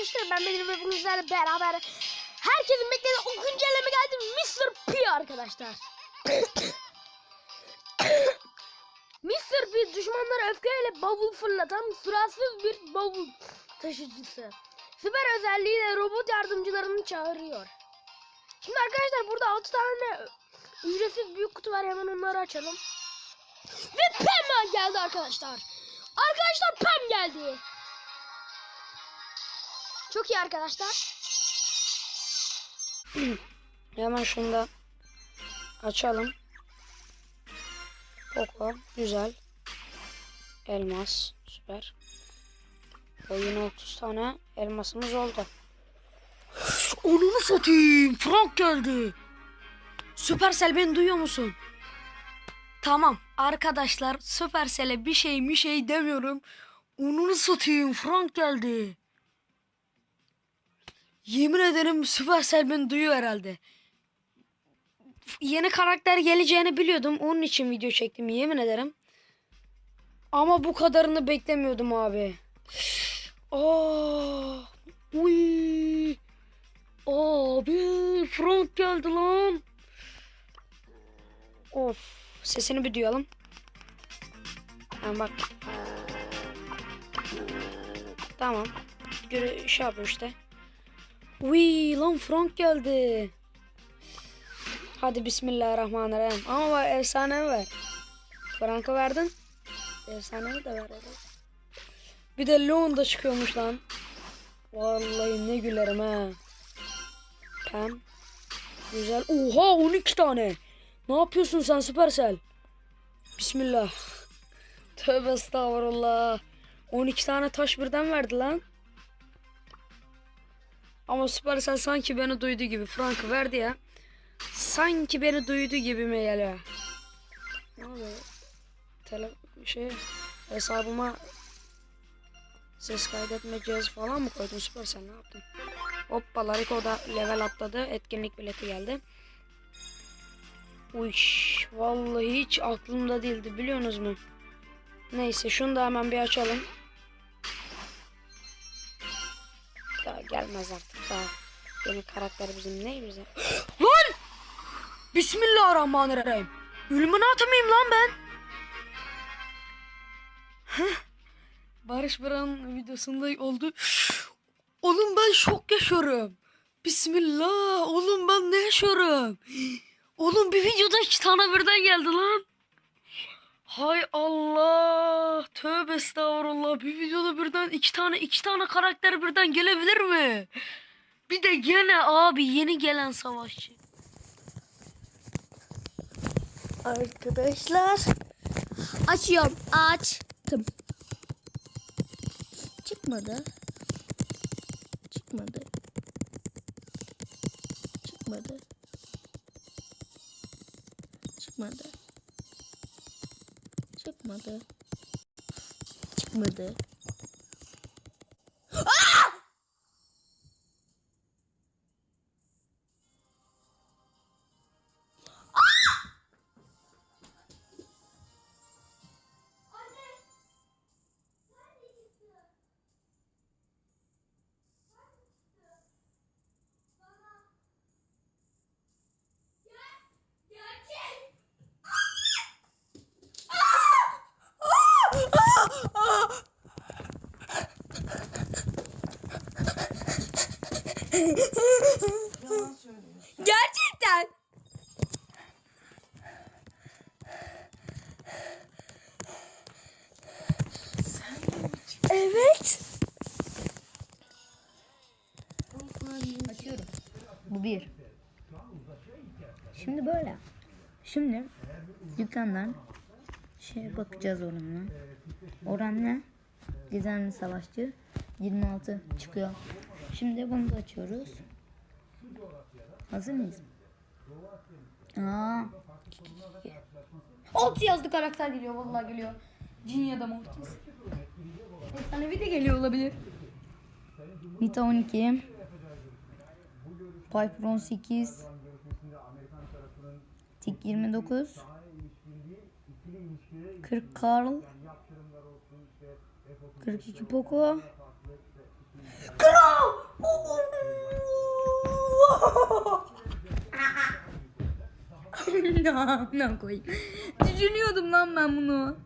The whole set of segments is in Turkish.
arkadaşlar ben Bedir ve sizlerle beraber herkesin beklediği o güncelleme geldi Mr. P arkadaşlar. Mr. P düşmanlara öfkeyle bavul fırlatan suratsız bir bavul taşıcısı. Süper özelliğiyle robot yardımcılarını çağırıyor. Şimdi arkadaşlar burada 6 tane ücretsiz büyük kutu var hemen onları açalım. Ve Pam geldi arkadaşlar. Arkadaşlar Pam geldi. Çok iyi arkadaşlar. Hemen şunu da açalım. Poco güzel. Elmas süper. O yine 30 tane elmasımız oldu. Onunu satayım. Frank geldi. Süpersel beni duyuyor musun? Tamam arkadaşlar Süpersel'e bir şey bir şey demiyorum. Onunu satayım. Frank geldi. Yemin ederim Supercell beni duyuyor herhalde. Yeni karakter geleceğini biliyordum. Onun için video çektim yemin ederim. Ama bu kadarını beklemiyordum abi. Aa, uy. Abi Frank geldi lan. Of sesini bir duyalım. Ha, bak. Tamam. Göre şey yapıyor işte. Uy lan Frank geldi. Hadi bismillahirrahmanirrahim. Ama bak efsane ver. Frank'ı verdin. Efsaneyi de ver. Bir de Leon da çıkıyormuş lan. Vallahi ne gülerim ha. Pem. Güzel. Oha 12 tane. Ne yapıyorsun sen Supercell? Bismillah. Tövbe estağfurullah. 12 tane taş birden verdi lan. Ama Supercell sanki beni duydu gibi. Frank verdi ya. Sanki beni duydu gibi mi? Ne oluyor? Tele şey hesabıma ses kaydetme cihazı falan mı koydun Supercell ne yaptın? Hoppa Lariko da level atladı. Etkinlik bileti geldi. Uş, vallahi hiç aklımda değildi biliyorsunuz mu? Neyse şunu da hemen bir açalım. Gelmez artık daha. Yeni karakter bizim ne bize? lan! Bismillahirrahmanirrahim. Illuminati mıyım lan ben? Barış Buran'ın videosunda oldu. Oğlum ben şok yaşıyorum. Bismillah. Oğlum ben ne yaşıyorum? Oğlum bir videoda iki tane birden geldi lan. Hay Allah. Tövbe estağfurullah. Bir videoda birden iki tane iki tane karakter birden gelebilir mi? Bir de gene abi yeni gelen savaşçı. Arkadaşlar. Açıyorum. Açtım. Çıkmadı. Çıkmadı. Çıkmadı. Çıkmadı. Çıkmadı. Çıkmadı. Gerçekten. Evet. Açıyorum. Bu bir. Şimdi böyle. Şimdi dükkandan şey bakacağız oranına. Oran ne? Gizemli savaşçı 26 çıkıyor. Şimdi bunu da açıyoruz. Hazır mıyız? Aa. Ot yazdı karakter geliyor vallahi geliyor. Cin ya da Mortis. Efsanevi de geliyor olabilir. Mita 12. Piper 18. Tik 29. 40 Karl. 42 Poco. Kral! Allah'ına koyayım. Düşünüyordum lan ben bunu.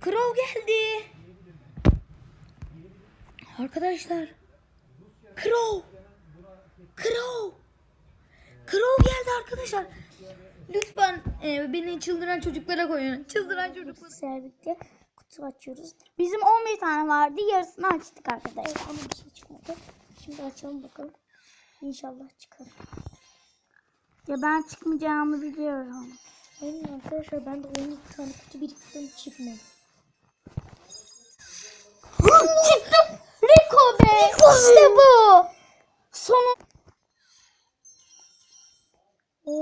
Kral geldi. Arkadaşlar. Kral. Kral. Arkadaşlar. Lütfen e, beni çıldıran çocuklara koyun. Çıldıran çocuklar. Birlikte kutu açıyoruz. Bizim 11 tane vardı. Yarısını açtık arkadaşlar. Ama bir şey çıkmadı. Şimdi açalım bakalım. İnşallah çıkar. Ya ben çıkmayacağımı biliyorum. Aynen arkadaşlar ben de 12 tane kutu biriktirdim çıkmadı. Çıktı. Rico be. İşte bu.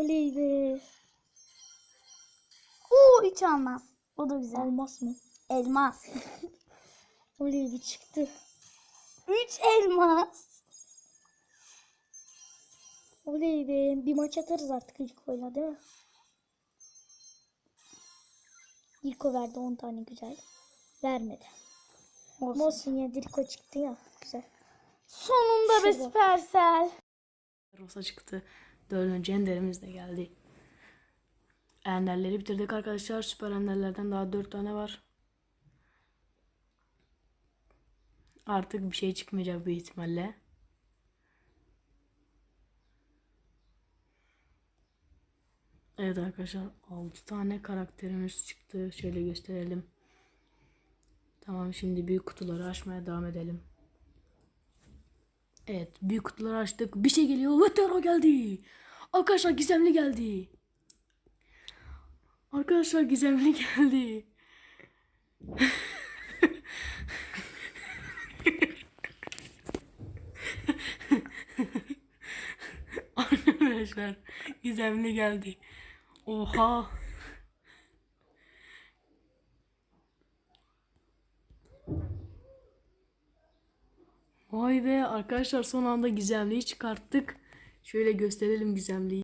Oley be. Oo hiç almaz. O da güzel. Elmas mı? Elmas. Oley bir çıktı. Üç elmas. Oley be. Bir maç atarız artık ilk oyla değil mi? Dirko verdi 10 tane güzel. Vermedi. Olsun, Olsun ya Dirko çıktı ya. Güzel. Sonunda be Supercell. Rosa çıktı. Dördüncü enderimiz de geldi. Enderleri bitirdik arkadaşlar. Süper enderlerden daha dört tane var. Artık bir şey çıkmayacak büyük ihtimalle. Evet arkadaşlar 6 tane karakterimiz çıktı. Şöyle gösterelim. Tamam şimdi büyük kutuları açmaya devam edelim. Evet büyük kutuları açtık. Bir şey geliyor. Vetero geldi. Arkadaşlar gizemli geldi. Arkadaşlar gizemli geldi. Arkadaşlar gizemli geldi. Oha. Vay be arkadaşlar son anda gizemliyi çıkarttık. Şöyle gösterelim gizemliyi.